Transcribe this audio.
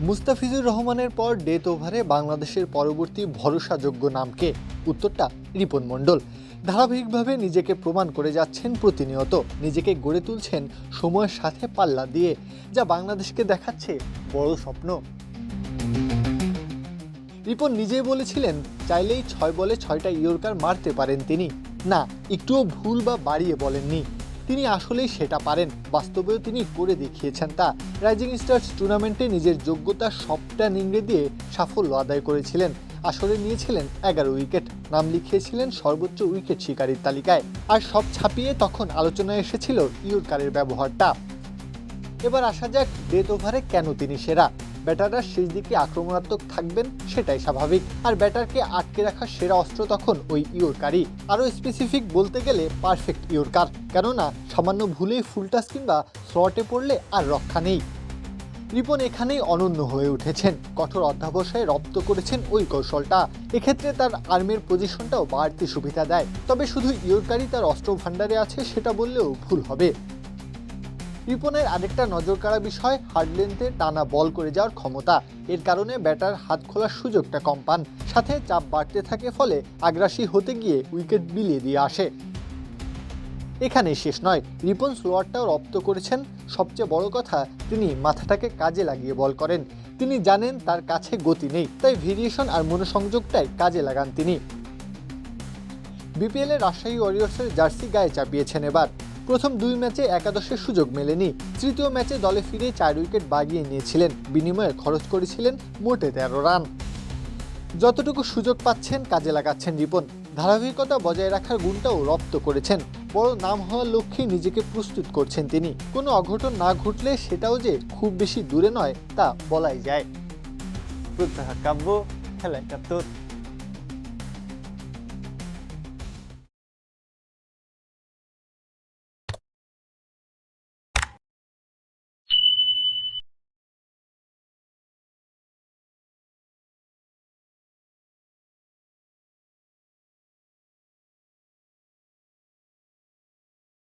মুস্তাফিজুর রহমানের পর ডেথ ওভারে বাংলাদেশের পরবর্তী ভরসাযোগ্য নামকে, উত্তরটা রিপন মণ্ডল। ধারাবাহিকভাবে নিজেকে প্রমাণ করে যাচ্ছেন প্রতিনিয়ত। নিজেকে গড়ে তুলছেন সময়ের সাথে পাল্লা দিয়ে, যা বাংলাদেশকে দেখাচ্ছে বড় স্বপ্ন। রিপন নিজেই বলেছিলেন, চাইলেই ছয় বলে ছয়টা ইয়র্কার মারতে পারেন তিনি। না, একটুও ভুল বা বাড়িয়ে বলেননি। তিনি আসলেই সেটা পারেন। বাস্তবেও তিনি করে দেখিয়েছেন তা। রাইজিং স্টার্স টুর্নামেন্টে নিজের যোগ্যতা সবটা নিংড়ে দিয়ে সাফল্য আদায় করেছিলেন। আসরে নিয়েছিলেন এগারো উইকেট। নাম লিখিয়েছিলেন সর্বোচ্চ উইকেট শিকারীর তালিকায়। আর সব ছাপিয়ে তখন আলোচনায় এসেছিল ইয়র্কারের ব্যবহারটা। এবার আসা যাক ডেথ ওভারে কেন তিনি সেরা। ব্যাটাররা শেষ দিকে আক্রমণাত্মক থাকবেন, সেটাই স্বাভাবিক। আর ব্যাটারকে আটকে রাখার সেরা অস্ত্র তখন ওই ইয়র্কারই। আরও স্পেসিফিক বলতে গেলে পারফেক্ট ইয়র্কার। কেননা, সামান্য ভুলেই ফুলটাস কিংবা স্লটে পড়লে আর রক্ষা নেই। রিপন এখানেই অনন্য হয়ে উঠেছেন। কঠোর অধ্যাবসায় রপ্ত করেছেন ওই কৌশলটা। এক্ষেত্রে তার আর্মের পজিশনটাও বাড়তি সুবিধা দেয়। তবে শুধু ইয়র্কারই তার অস্ত্র ভাণ্ডারে আছে, সেটা বললেও ভুল হবে। রিপনের আরেকটা নজর কাড়া বিষয় হার্ড লেন্থে টানা বল করে যাওয়ার ক্ষমতা। এর কারণে ব্যাটার হাত খোলার সুযোগটা কম পান। সাথে চাপ বাড়তে থাকে ফলে আগ্রাসী হতে গিয়ে উইকেট বিলিয়ে দিয়ে আসে। এখানে শেষ নয়। রিপন স্লোয়ারটাও রপ্ত করেছেন। সবচেয়ে বড় কথা, তিনি মাথাটাকে কাজে লাগিয়ে বল করেন। তিনি জানেন তার কাছে গতি নেই, তাই ভেরিয়েশন আর মনোসংযোগটাই কাজে লাগান তিনি। বিপিএল রাজশাহী ওয়ারিয়র্সের জার্সি গায়ে চাপিয়েছেন এবার। প্রথম দুই ম্যাচে একাদশের সুযোগ মেলেনি। তৃতীয় ম্যাচে দলে ফিরে চার উইকেট বাগিয়ে নিয়েছিলেন। বিনিময়ে খরচ করেছিলেন মোটে তেরো রান। যতটুকু সুযোগ পাচ্ছেন, কাজে লাগাচ্ছেন রিপন। ধারাবাহিকতা বজায় রাখার গুণটাও রপ্ত করেছেন। বড় নাম হওয়ার লক্ষ্যে নিজেকে প্রস্তুত করছেন তিনি। কোনো অঘটন না ঘটলে সেটাও যে খুব বেশি দূরে নয়, তা বলাই যায়। প্রত্যাহার কাব্য খেলা একাত্তর।